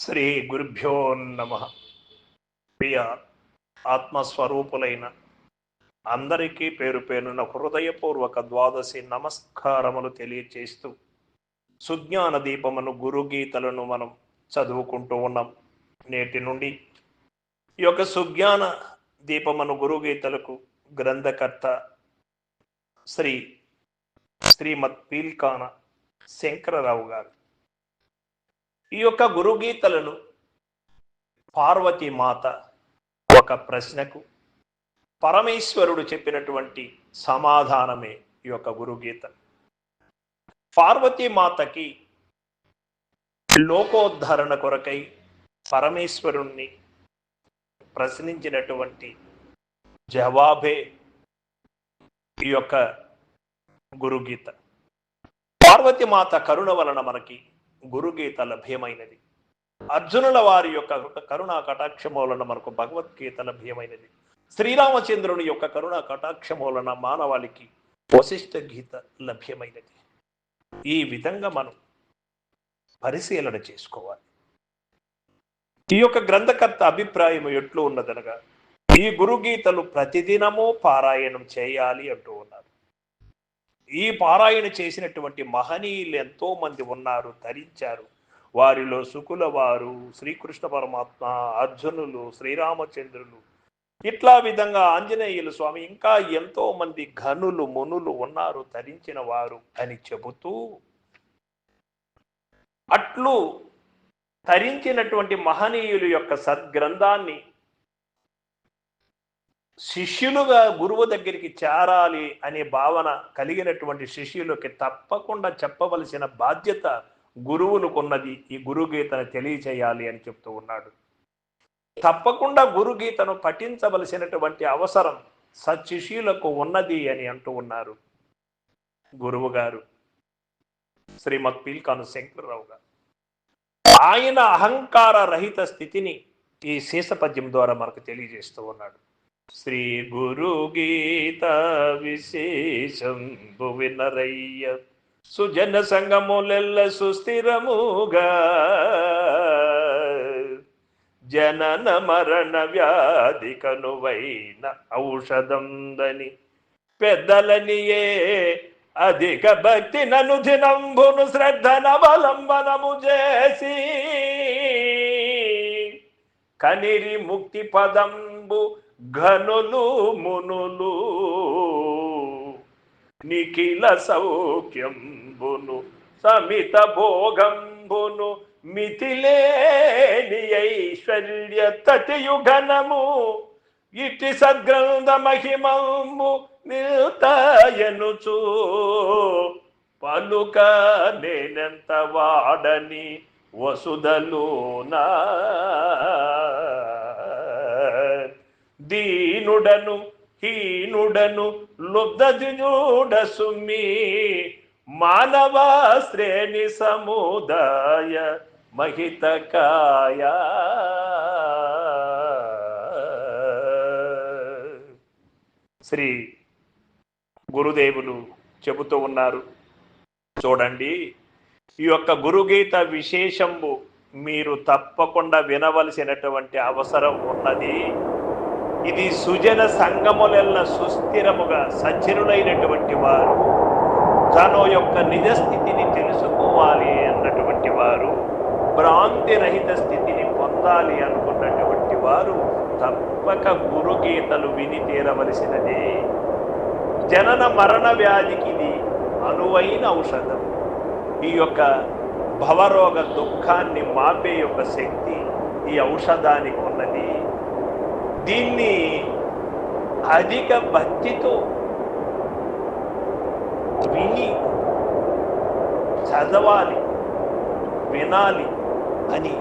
శ్రీ గురుభ్యో నమ. ప్రియ ఆత్మస్వరూపులైన అందరికీ పేరు పేరున హృదయపూర్వక ద్వాదశి నమస్కారములు తెలియచేస్తూ సుజ్ఞాన దీపమును గురుగీతలను మనం చదువుకుంటూ ఉన్నాం. నేటి నుండి ఈ యొక్క సుజ్ఞాన దీపమును గురుగీతలకు గ్రంథకర్త శ్రీ శ్రీమత్ పీల్కాన శంకరరావు గారు. ఈ యొక్క గురుగీతలను పార్వతీ మాత ఒక ప్రశ్నకు పరమేశ్వరుడు చెప్పినటువంటి సమాధానమే ఈ యొక్క గురుగీత. పార్వతీ మాతకి లోకోద్ధరణ కొరకై పరమేశ్వరుణ్ణి ప్రశ్నించినటువంటి జవాబే ఈ యొక్క గురుగీత. పార్వతి మాత కరుణ వలన మనకి గురుగీత లభ్యమైనది అర్జునుల వారి యొక్క కరుణా కటాక్షమూలన మనకు భగవద్గీత లభ్యమైనది శ్రీరామచంద్రుని యొక్క కరుణా కటాక్షమూలన మానవాళికి వశిష్ఠ గీత లభ్యమైనది. ఈ విధంగా మనం పరిశీలన చేసుకోవాలి. ఈ యొక్క గ్రంథకర్త అభిప్రాయం ఎట్లు ఉన్నదనగా ఈ గురుగీతలు ప్రతిదినము పారాయణం చేయాలి అంటూ ఉన్నారు. ఈ పారాయణ చేసినటువంటి మహనీయులు ఎంతో మంది ఉన్నారు ధరించారు. వారిలో శుకుల వారు శ్రీకృష్ణ పరమాత్మ అర్జునులు శ్రీరామచంద్రులు ఇట్లా విధంగా ఆంజనేయులు స్వామి ఇంకా ఎంతో మంది ఘనులు మునులు ఉన్నారు ధరించిన వారు అని చెబుతూ అట్లు ధరించినటువంటి మహనీయులు యొక్క సద్గ్రంథాన్ని శిష్యులుగా గురువు దగ్గరికి చేరాలి అనే భావన కలిగినటువంటి శిష్యులకి తప్పకుండా చెప్పవలసిన బాధ్యత గురువులకున్నది ఈ గురుగీతను తెలియచేయాలి అని చెప్తూ ఉన్నాడు. తప్పకుండా గురుగీతను పఠించవలసినటువంటి అవసరం సత్శిష్యులకు ఉన్నది అని అంటూ ఉన్నారు గురువు గారు. శ్రీమద్ పీల్కాను శంకరరావు గారు. ఆయన అహంకార రహిత స్థితిని ఈ శేషపద్యం ద్వారా మనకు తెలియజేస్తూ ఉన్నాడు. శ్రీ గురు గీత విశేషం భువినరయ్య సుజన సంగములెల్ల సుస్థిరముగా. జనన మరణ వ్యాధి కనువైన ఔషధందని. పెద్దలనియే అధిక భక్తి నను దినంబును శ్రద్ధనవలంబనము చేసి. కనిరి ముక్తి పదంబు ఘనులు మునులు నిఖిల సౌఖ్యంబును సమిత భోగంబును మితిలేని ఐశ్వర్య తటియుఘనము ఇటి సద్గ్రంథ మహిమంబు నిల్తాయనుచు. పలుక నేనెంత వాడని వసుదలోనా దీనుడను హీనుడను లుబ్ధజుడ సుమ్మి మానవ శ్రేణి సముదాయ మహితకాయ. శ్రీ గురుదేవులు చెబుతూ ఉన్నారు. చూడండి ఈ యొక్క గురుగీత విశేషంబు మీరు తప్పకుండా వినవలసినటువంటి అవసరం ఉన్నది. ఇది సుజన సంగములెల్ల సుస్థిరముగా సజ్జనులైనటువంటి వారు తన యొక్క నిజస్థితిని తెలుసుకోవాలి అన్నటువంటి వారు భ్రాంతి రహిత స్థితిని పొందాలి అనుకున్నటువంటి వారు తప్పక గురుగీతలు విని తీరవలసినదే. జనన మరణ వ్యాధికి ఇది అనువైన ఔషధం. ఈ యొక్క భవరోగ దుఃఖాన్ని మాపే యొక్క శక్తి ఈ ఔషధానికి దీన్ని అధిక భక్తితో విని చదవాలి వినాలి అని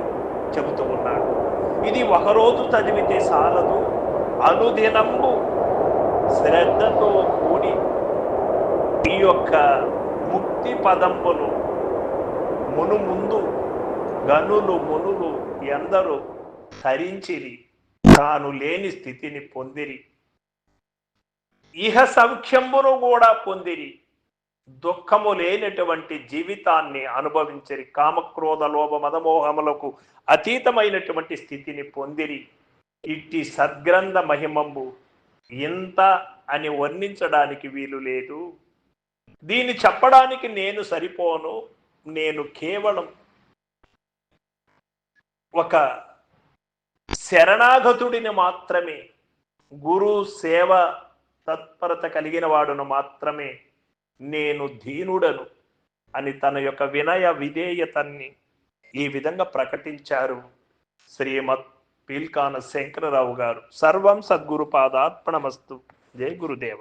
చెబుతూ ఉన్నాడు. ఇది ఒకరోజు చదివితే సాలదు. అనుదినంబు శ్రద్ధతో కూడి ఈ యొక్క ముక్తి పదంబును మును ముందు గనులు మునులు ఎందరూ ధరించిరి తాను లేని స్థితిని పొందిరి. ఇహ సౌఖ్యంబును కూడా పొందిరి. దుఃఖము లేనటువంటి జీవితాన్ని అనుభవించరి. కామక్రోధ లోభ మదమోహములకు అతీతమైనటువంటి స్థితిని పొందిరి. ఇట్టి సద్గ్రంథ మహిమంబు ఇంత అని వర్ణించడానికి వీలు లేదు. దీన్ని చెప్పడానికి నేను సరిపోను. నేను కేవలం ఒక శరణాగతుడిని మాత్రమే గురు సేవ తత్పరత కలిగిన వాడును మాత్రమే నేను దీనుడను అని తన యొక్క వినయ విధేయతని ఈ విధంగా ప్రకటించారు శ్రీమత్ పీల్కాన శంకరరావు గారు. సర్వం సద్గురు పాదార్పణమస్తు. జై గురుదేవ.